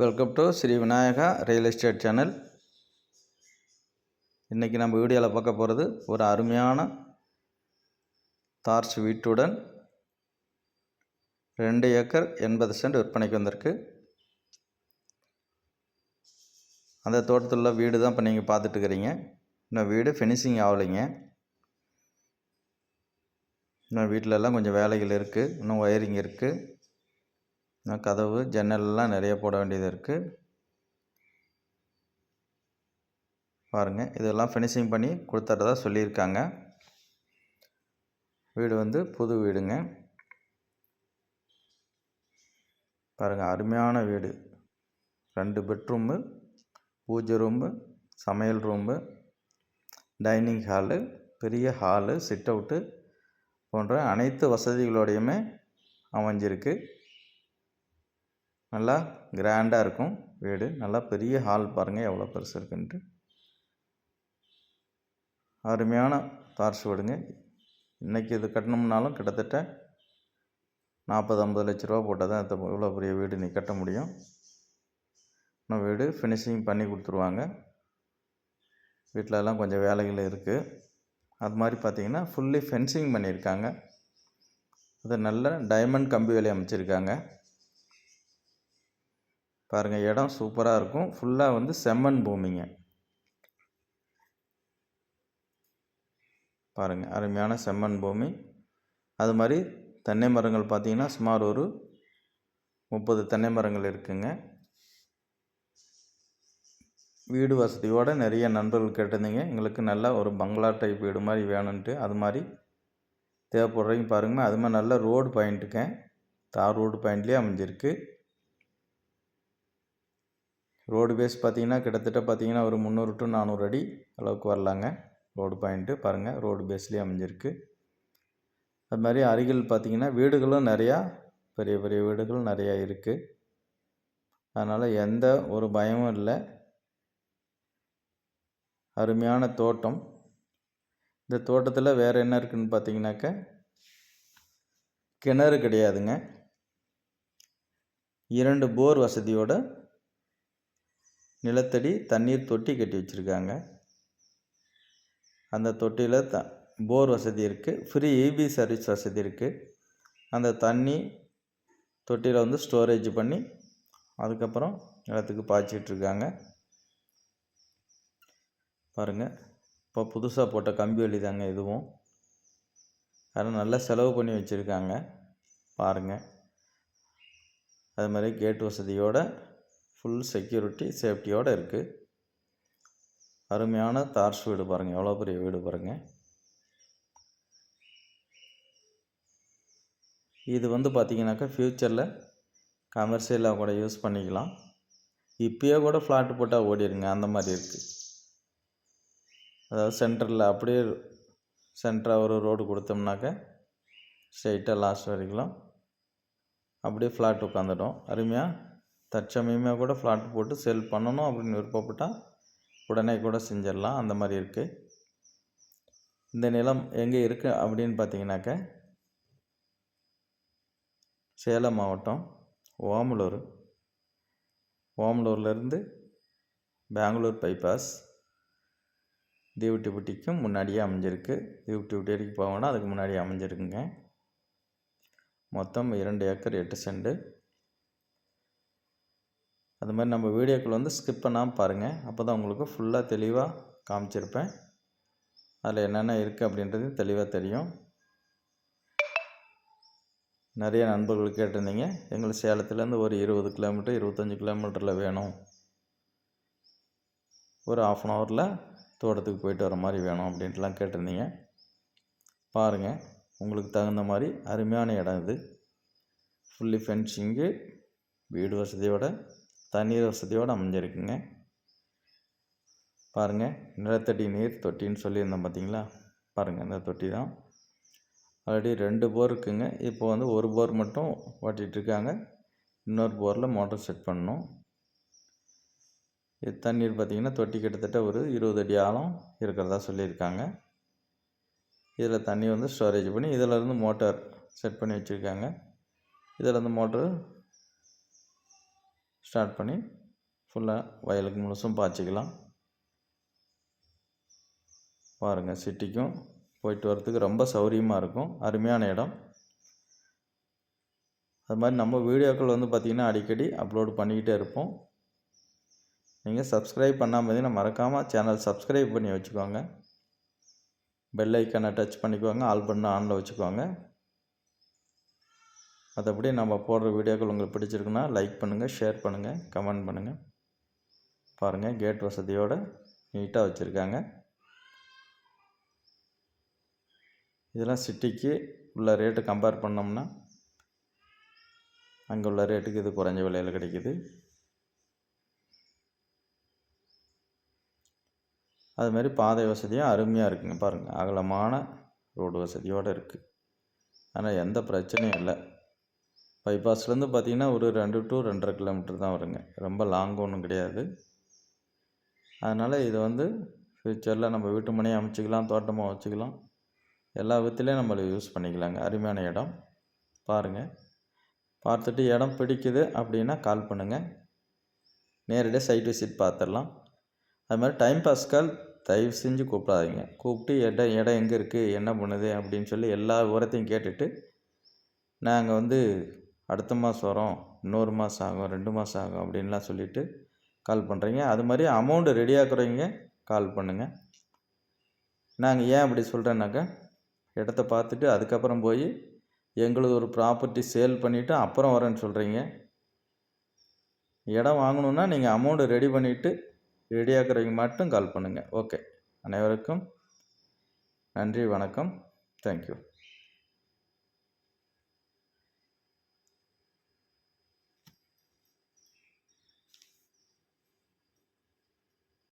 Welcome to Sri Vinayaka real estate channel இன்றைக்கி நம்ம வீடியோவில் பார்க்க போகிறது ஒரு அருமையான தார்ஸ் வீட்டுடன் ரெண்டு ஏக்கர் எண்பது சென்ட் விற்பனைக்கு வந்திருக்கு. அந்த தோட்டத்தில் உள்ள வீடு தான் இப்போ நீங்கள் பார்த்துட்டு இருக்கிறீங்க. இன்னும் வீடு ஃபினிஷிங் ஆகலைங்க. இன்னும் வீட்டிலெல்லாம் கொஞ்சம் வேலைகள் இருக்குது இன்னும் ஒயரிங் இருக்குது கதவு ஜன்னல்லாம் நிறைய போட வேண்டியது இருக்குது பாருங்கள் இதெல்லாம் ஃபினிஷிங் பண்ணி கொடுத்துட்றதா சொல்லியிருக்காங்க. வீடு வந்து புது வீடுங்க. பாருங்கள் அருமையான வீடு. ரெண்டு பெட்ரூமு பூஜை ரூமு சமையல் ரூமு டைனிங் ஹாலு பெரிய ஹாலு சிட் அவுட்டு போன்ற அனைத்து வசதிகளோடையுமே அமைஞ்சிருக்கு. நல்லா கிராண்டாக இருக்கும் வீடு. நல்லா பெரிய ஹால் பாருங்கள் எவ்வளோ பெருசு இருக்குன்ட்டு. அருமையான தார்ஸ் வீடுங்க இன்றைக்கி இது கட்டணும்னாலும் கிட்டத்தட்ட நாற்பது ஐம்பது லட்ச ரூபா போட்டால் தான் இவ்வளோ பெரிய வீடு நீ கட்ட முடியும். இன்னும் வீடு ஃபினிஷிங் பண்ணி கொடுத்துருவாங்க. வீட்டிலலாம் கொஞ்சம் வேலைகள் இருக்குது அது மாதிரி பார்த்திங்கன்னா ஃபுல்லி ஃபென்சிங் பண்ணியிருக்காங்க. அது நல்ல டைமண்ட் கம்பி வேலை அமைச்சிருக்காங்க. பாருங்கள் இடம் சூப்பராக இருக்கும். ஃபுல்லாக வந்து செம்மண் பூமிங்க. பாருங்கள் அருமையான செம்மண் பூமி. அது மாதிரி தென்னை மரங்கள் பார்த்திங்கன்னா சுமார் ஒரு முப்பது தென்னை மரங்கள் இருக்குங்க. வீடு வசதியோடு நிறைய நண்பர்கள் கேட்டிருந்தீங்க. எங்களுக்கு நல்லா ஒரு பங்களா டைப் வீடு மாதிரி வேணும்ன்ட்டு. அது மாதிரி தேவைப்படுறீங்க பாருங்கள் அது மாதிரி நல்ல ரோடு பாயிண்ட்டுங்க தார் ரோடு பாயிண்ட்லேயே அமைஞ்சிருக்கு. ரோடு பேஸ் பார்த்தீங்கன்னா கிட்டத்தட்ட பார்த்தீங்கன்னா ஒரு முந்நூறு டு நானூறு அடி அளவுக்கு வரலாங்க. ரோடு பாயிண்ட்டு பாருங்கள் ரோடு பேஸ்லேயே அமைஞ்சிருக்கு. அது மாதிரி அருகில் பார்த்தீங்கன்னா வீடுகளும் நிறையா பெரிய பெரிய வீடுகள் நிறையா இருக்குது அதனால் எந்த ஒரு பயமும் இல்லை. அருமையான தோட்டம். இந்த தோட்டத்தில் வேறு என்ன இருக்குதுன்னு பார்த்தீங்கன்னாக்க கிணறு கிடையாதுங்க. இரண்டு போர் வசதியோட நிலத்தடி தண்ணீர் தொட்டி கட்டி வச்சுருக்காங்க. அந்த தொட்டியில் த போர் வசதி இருக்குது ஃப்ரீ இபி சர்வீஸ் வசதி இருக்குது அந்த தண்ணி தொட்டியில் வந்து ஸ்டோரேஜ் பண்ணி அதுக்கப்புறம் நிலத்துக்கு பாய்ச்சிட்ருக்காங்க பாருங்கள் இப்போ புதுசாக போட்ட கம்பி வழி தாங்க இதுவும். அதனால் நல்லா செலவு பண்ணி வச்சுருக்காங்க. பாருங்கள் அது மாதிரி கேட் வசதியோடு ஃபுல் செக்யூரிட்டி சேஃப்டியோடு இருக்குது அருமையான தார்ஸ் வீடு பாருங்கள் எவ்வளோ பெரிய வீடு பாருங்கள் இது வந்து பார்த்திங்கனாக்கா ஃப்யூச்சரில் கமர்ஷியலாக கூட யூஸ் பண்ணிக்கலாம். இப்போயே கூட ஃப்ளாட்டு போட்டால் ஓடிடுங்க அந்த மாதிரி இருக்குது அதாவது சென்டரில் அப்படியே சென்டராக ஒரு ரோடு கொடுத்தோம்னாக்க ஸ்ட்ரைட்டாக லாஸ்ட் வரைக்கும் அப்படியே ஃப்ளாட் உட்காந்துடும் அருமையாக தற்சமயமாக கூட ஃப்ளாட் போட்டு செல் பண்ணணும் அப்படின்னு விருப்பப்பட்டால் உடனே கூட செஞ்சிடலாம். அந்த மாதிரி இருக்குது இந்த நிலம் எங்கே இருக்குது அப்படின்னு பார்த்தீங்கன்னாக்க சேலம் மாவட்டம் ஓமலூர். ஓமலூர்லேருந்து பெங்களூர் பைபாஸ் தீவுட்டிப்பட்டிக்கும் முன்னாடியே அமைஞ்சிருக்கு. தீவுட்டிப்பட்டி வரைக்கும் போகணுன்னா அதுக்கு முன்னாடியே அமைஞ்சிருக்குங்க. மொத்தம் இரண்டு ஏக்கர் எட்டு செண்டு அது மாதிரி நம்ம வீடியோக்கள் வந்து ஸ்கிப் பண்ணாமல் பாருங்கள் அப்போ தான் உங்களுக்கு ஃபுல்லாக தெளிவாக காமிச்சிருப்பேன். அதில் என்னென்ன இருக்குது அப்படின்றது தெளிவாக தெரியும். நிறைய நண்பர்கள் கேட்டிருந்தீங்க. எங்களுக்கு சேலத்துலேருந்து ஒரு இருபது கிலோமீட்டர் இருபத்தஞ்சி கிலோமீட்டரில் வேணும். ஒரு ஆஃப் அன் ஹவரில் தோட்டத்துக்கு போயிட்டு வர மாதிரி வேணும் அப்படின்ட்டுலாம் கேட்டிருந்தீங்க. பாருங்கள் உங்களுக்கு தகுந்த மாதிரி அருமையான இடம் இது. ஃபுல்லி ஃபென்சிங்கு வீடு வசதியோட தண்ணீர் வசதியோடு அமைஞ்சிருக்குங்க. பாருங்கள் நிலத்தடி நீர் தொட்டின்னு சொல்லியிருந்தோம் பார்த்தீங்களா? பாருங்கள் இந்த தொட்டி தான். ஆல்ரெடி ரெண்டு போர் இருக்குங்க. இப்போ வந்து ஒரு போர் மட்டும் ஓட்டிகிட்ருக்காங்க. இன்னொரு போரில் மோட்டர் செட் பண்ணணும். இது தண்ணீர் பார்த்திங்கன்னா தொட்டி கிட்டத்தட்ட ஒரு இருபது அடி ஆழம் இருக்கிறதா சொல்லியிருக்காங்க. இதில் தண்ணி வந்து ஸ்டோரேஜ் பண்ணி இதில் இருந்து மோட்டார் செட் பண்ணி வச்சுருக்காங்க. இதில் இருந்து மோட்ரு ஸ்டார்ட் பண்ணி ஃபுல்லாக வயலுக்கு முழுசும் பாய்ச்சிக்கலாம். பாருங்கள் சிட்டிக்கும் போயிட்டு வரத்துக்கு ரொம்ப சௌரியமாக இருக்கும். அருமையான இடம். அது மாதிரி நம்ம வீடியோக்கள் வந்து பார்த்திங்கன்னா அடிக்கடி அப்லோடு பண்ணிக்கிட்டே இருப்போம். நீங்கள் சப்ஸ்கிரைப் பண்ணாமல் இருந்தீங்கன்னா மறக்காமல் சேனல் சப்ஸ்கிரைப் பண்ணி வச்சுக்கோங்க. பெல் ஐக்கனை டச் பண்ணிக்குவாங்க ஆல் பண்ண ஆனில் வச்சுக்குவாங்க மற்றபடி நம்ம போடுற வீடியோக்கள் உங்களுக்கு பிடிச்சிருக்குன்னா லைக் பண்ணுங்கள் ஷேர் பண்ணுங்கள் கமெண்ட் பண்ணுங்கள் பாருங்கள் கேட் வசதியோடு நீட்டாக வச்சுருக்காங்க. இதெல்லாம் சிட்டிக்கு உள்ள ரேட்டு கம்பேர் பண்ணோம்னா அங்கே உள்ள ரேட்டுக்கு இது குறைஞ்ச விலையில் கிடைக்கிது. அதுமாரி பாதை வசதியும் அருமையாக இருக்குங்க. பாருங்கள் அகலமான ரோடு வசதியோடு இருக்குது ஆனால் எந்த பிரச்சனையும் இல்லை. பைபாஸ்லேருந்து பார்த்திங்கன்னா ஒரு ரெண்டு டு ரெண்டரை கிலோமீட்டர் தான் வருங்க. ரொம்ப லாங் ஒன்றும் கிடையாது. அதனால் இது வந்து ஃப்யூச்சரில் நம்ம வீட்டு மனையை அமைச்சிக்கலாம் தோட்டமாக வச்சுக்கலாம். எல்லா விதத்துலேயும் நம்மளை யூஸ் பண்ணிக்கலாங்க. அருமையான இடம். பாருங்கள் பார்த்துட்டு இடம் பிடிக்குது அப்படின்னா கால் பண்ணுங்கள் நேரடியாக சைட் விசிட் பார்த்துடலாம் அது மாதிரி டைம் பாஸ் தயவு செஞ்சு கூப்பிடாதீங்க. கூப்பிட்டு இடம் இடம் எங்கே இருக்குது என்ன பண்ணுது அப்படின்னு சொல்லி எல்லா விவரத்தையும் கேட்டுட்டு நாங்கள் வந்து அடுத்த மாதம் வரும் இன்னொரு மாதம் ஆகும் ரெண்டு மாதம் ஆகும் அப்படின்லாம் சொல்லிவிட்டு கால் பண்ணுறீங்க அது மாதிரி அமௌண்ட்டு ரெடி ஆக்குறவங்க கால் பண்ணுங்கள் நாங்கள் ஏன் அப்படி சொல்கிறேன்னாக்கா இடத்த பார்த்துட்டு அதுக்கப்புறம் போய் எங்களது ஒரு ப்ராப்பர்ட்டி சேல் பண்ணிவிட்டு அப்புறம் வரேன்னு சொல்கிறீங்க இடம் வாங்கணுன்னா நீங்கள் அமௌண்ட்டு ரெடி பண்ணிவிட்டு ரெடியாக்குறவங்க மட்டும் கால் பண்ணுங்கள் ஓகே அனைவருக்கும் நன்றி வணக்கம். தேங்க்யூ